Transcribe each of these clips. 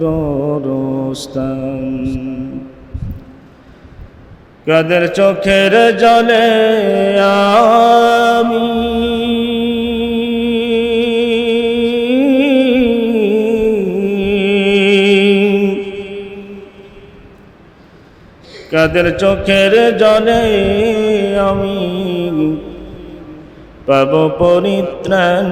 গোরস্তান কাদের চোখের জলে আমি? কাদের চোখের জলে আমি? পাব পরিত্রাণ।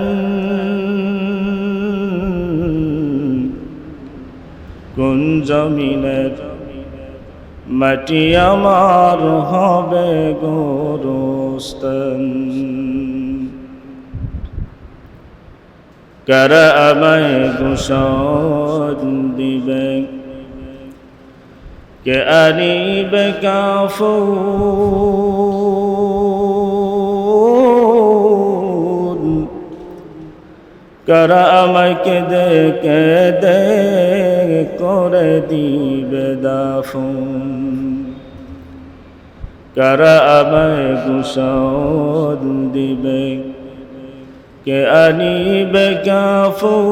কোন জমিনের মাটি আমার হবে গোরস্তান। কারা আমায় গোসন দিবে? কে আনিবে কাফুর কারা আমায় কেঁদে কেঁদে করে দিবে দাফুন। কারা আমায় গুসন দিবে, কে আনিবে কাফুর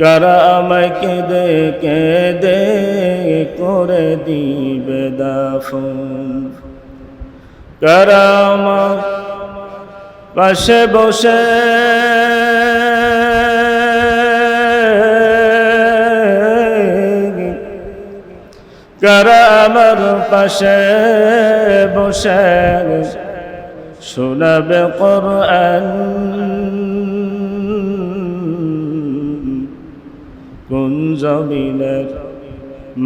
কারা আমায় কেঁদে কেঁদে করে দিবে দাফুন। কারা আমার পাশে বসে কারা আমার পাশে বসে শোনাবে কোরআন। কোন জমিনের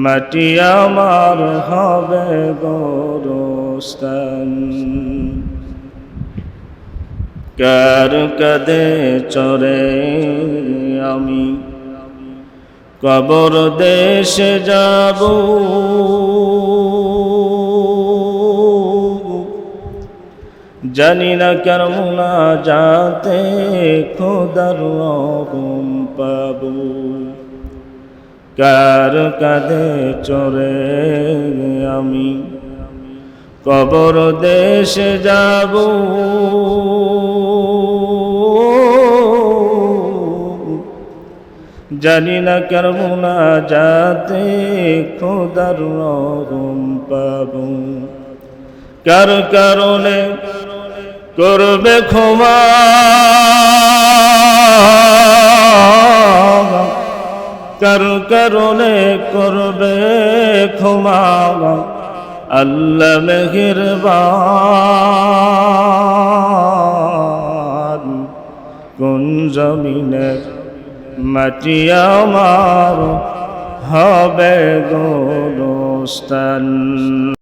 মাটি আমার হবে গোরস্তান কার কাদে চরে আমি? কবর দেশে যাব। জানি না কার মুনা যাতে খোদার রকম পাবো। কার কাঁধে চরে আমি? কবর দেশে যাব। জানি না করব না যাতে খোদার রকম পাব। কার কারণে করবে ক্ষমা? কার কারণে করবে ক্ষমা? আল্লাহ মেহেরবান কোন জমিনের মাটি আমার হবে গোরস্তান